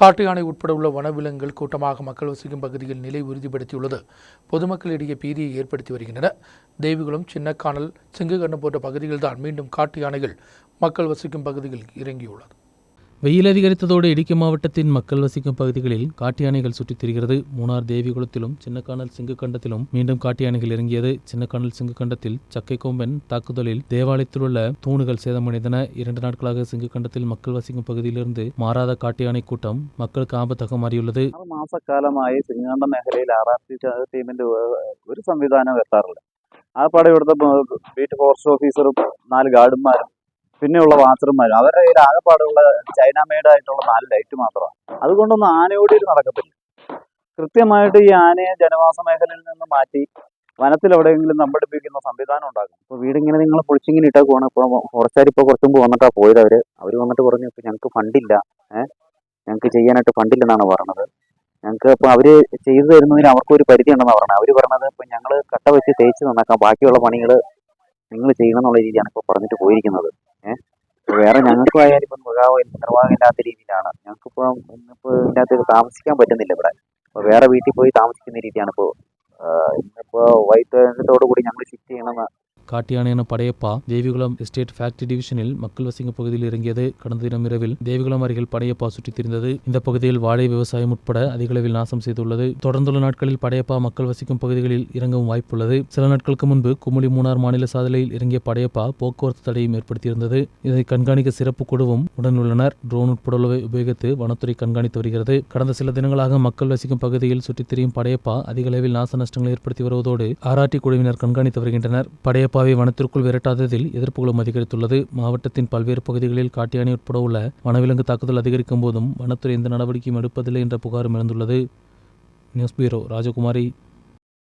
காட்டு யானை உட்பட உள்ள வனவிலங்குகள் கூட்டமாக மக்கள் வசிக்கும் பகுதியில் நிலை உறுதிப்படுத்தியுள்ளது. பொதுமக்களிடையே பீதியை ஏற்படுத்தி வருகின்றன. தேவிகுளம் சின்னக்கானல் சிங்ககண்ணம் போன்ற பகுதிகள்தான் மீண்டும் காட்டு யானைகள் மக்கள் வசிக்கும் பகுதியில் இறங்கியுள்ளது. வெயில் அதிகரித்ததோடு இடுக்கி மாவட்டத்தின் மக்கள் வசிக்கும் பகுதிகளில் காட்டு யானைகள் சுற்றித் திரிகிறது. மூணார் தேவிகுளத்திலும் சின்னக்கானல் சிங்குக்கண்டத்திலும் மீண்டும் காட்டு யானைகள் இறங்கியது. சின்னக்கானல் சிங்குக்கண்டத்தில் சக்கைக்கோம்பன் தாக்குதலில் தேவாலயத்தில் உள்ள தூணுகள் சேதமடைந்தன. இரண்டு நாட்களாக சிங்குக்கண்டத்தில் மக்கள் வசிக்கும் பகுதியிலிருந்து மாறாத காட்டு கூட்டம் மக்களுக்கு ஆபத்தாக மாறியுள்ளது. மாസക്കാലമായി ശ്രീകണ്ഠ മേഖലയിൽ ആർ ആർ ടി ഒരു സംവിധാനം എത്താറില്ല ആ പാടെ ഇവിടുത്തെ ബീറ്റ് ഫോറസ്റ്റ് ഓഫീസറും നാല് ഗാർഡന്മാരും പിന്നെയുള്ള വാച്ചർമാരും അവരുടെ കയ്യിൽ ആകെപ്പാടുള്ള ചൈന മെയ്ഡ് ആയിട്ടുള്ള നാല് ലൈറ്റ് മാത്രമാണ്. അതുകൊണ്ടൊന്നും ആനയോടിയിൽ നടക്കത്തില്ല. കൃത്യമായിട്ട് ഈ ആനയെ ജനവാസ മേഖലയിൽ നിന്ന് മാറ്റി വനത്തിൽ എവിടെയെങ്കിലും നമ്പടിപ്പിക്കുന്ന സംവിധാനം ഉണ്ടാക്കും ഇപ്പോൾ വീടിങ്ങനെ നിങ്ങൾ പൊളിച്ചിങ്ങനെ ഇട്ടേക്കുവാണ് ഇപ്പോൾ ഫോറസ്റ്റുകാർ ഇപ്പോൾ കുറച്ച് മുമ്പ് വന്നിട്ടാണ് പോയത് അവർ. അവർ വന്നിട്ട് പറഞ്ഞു ഇപ്പോൾ ഞങ്ങൾക്ക് ഫണ്ടില്ല ഏഹ്? ഞങ്ങൾക്ക് ചെയ്യാനായിട്ട് ഫണ്ടില്ലെന്നാണ് പറഞ്ഞത്. ഞങ്ങൾക്ക് ഇപ്പോൾ അവർ ചെയ്തു തരുന്നതിന് അവർക്കൊരു പരിധി ഉണ്ടെന്നാണ് പറഞ്ഞത്. അവർ പറഞ്ഞത് ഇപ്പൊ ഞങ്ങൾ കട്ട വെച്ച് തേച്ച് നന്നാക്കാം. ബാക്കിയുള്ള പണികൾ നിങ്ങൾ ചെയ്യണം എന്നുള്ള രീതിയാണ് ഇപ്പോൾ പറഞ്ഞിട്ട് പോയിരിക്കുന്നത്. ഏഹ് വേറെ ഞങ്ങൾക്കും ആയാലും ഇപ്പം മൃഗാവ് നിർവാഹമില്ലാത്ത രീതിയിലാണ്. ഞങ്ങൾക്കിപ്പോൾ ഇന്നിപ്പോൾ ഇതിനകത്ത് താമസിക്കാൻ പറ്റുന്നില്ല ഇവിടെ. അപ്പോൾ വേറെ വീട്ടിൽ പോയി താമസിക്കുന്ന രീതിയാണ് ഇപ്പോൾ. ഇന്നിപ്പോൾ വൈകിട്ടോടു കൂടി ഞങ്ങൾ ഷിഫ്റ്റ് ചെയ്യണമെന്ന് காட்டியானையான படையப்பா தேவிகுளம் எஸ்டேட் ஃபேக்டரி டிவிஷனில் மக்கள் வசிக்கும் பகுதியில் இறங்கியது. கடந்த தினம் இரவில் தேவிகுளம் அருகில் படையப்பா சுற்றித் திரிந்தது. இந்த பகுதியில் வாழை விவசாயம் உட்பட அதிகளவில் நாசம் செய்துள்ளது. தொடர்ந்துள்ள நாட்களில் படையப்பா மக்கள் வசிக்கும் பகுதிகளில் இறங்கவும் வாய்ப்புள்ளது. சில நாட்களுக்கு முன்பு குமுளி மூணார் மாநில சாதனையில் இறங்கிய படையப்பா போக்குவரத்து தடையும் ஏற்படுத்தியிருந்தது. இதை கண்காணிக்க சிறப்பு குழுவும் உடனுள்ளனர் ட்ரோன் உட்பட உபயோகித்து வனத்துறை கண்காணித்து வருகிறது. கடந்த சில தினங்களாக மக்கள் வசிக்கும் பகுதியில் சுற்றித் திரியும் படையப்பா அதிக அளவில் நாச நஷ்டங்களை ஏற்படுத்தி வருவதோடு ஆராய்ச்சி குழுவினர் கண்காணித்து வருகின்றனர். படையப்பா படையப்பாவை வனத்திற்குள் விரட்டாததில் எதிர்ப்புகளும் அதிகரித்துள்ளது. மாவட்டத்தின் பல்வேறு பகுதிகளில் காட்டியானை உட்பட உள்ள வனவிலங்கு தாக்குதல் அதிகரிக்கும் போதும் வனத்துறை எந்த நடவடிக்கையும் எடுப்பதில்லை என்ற புகாரும் எழுந்துள்ளது. News bureau Rajakumari.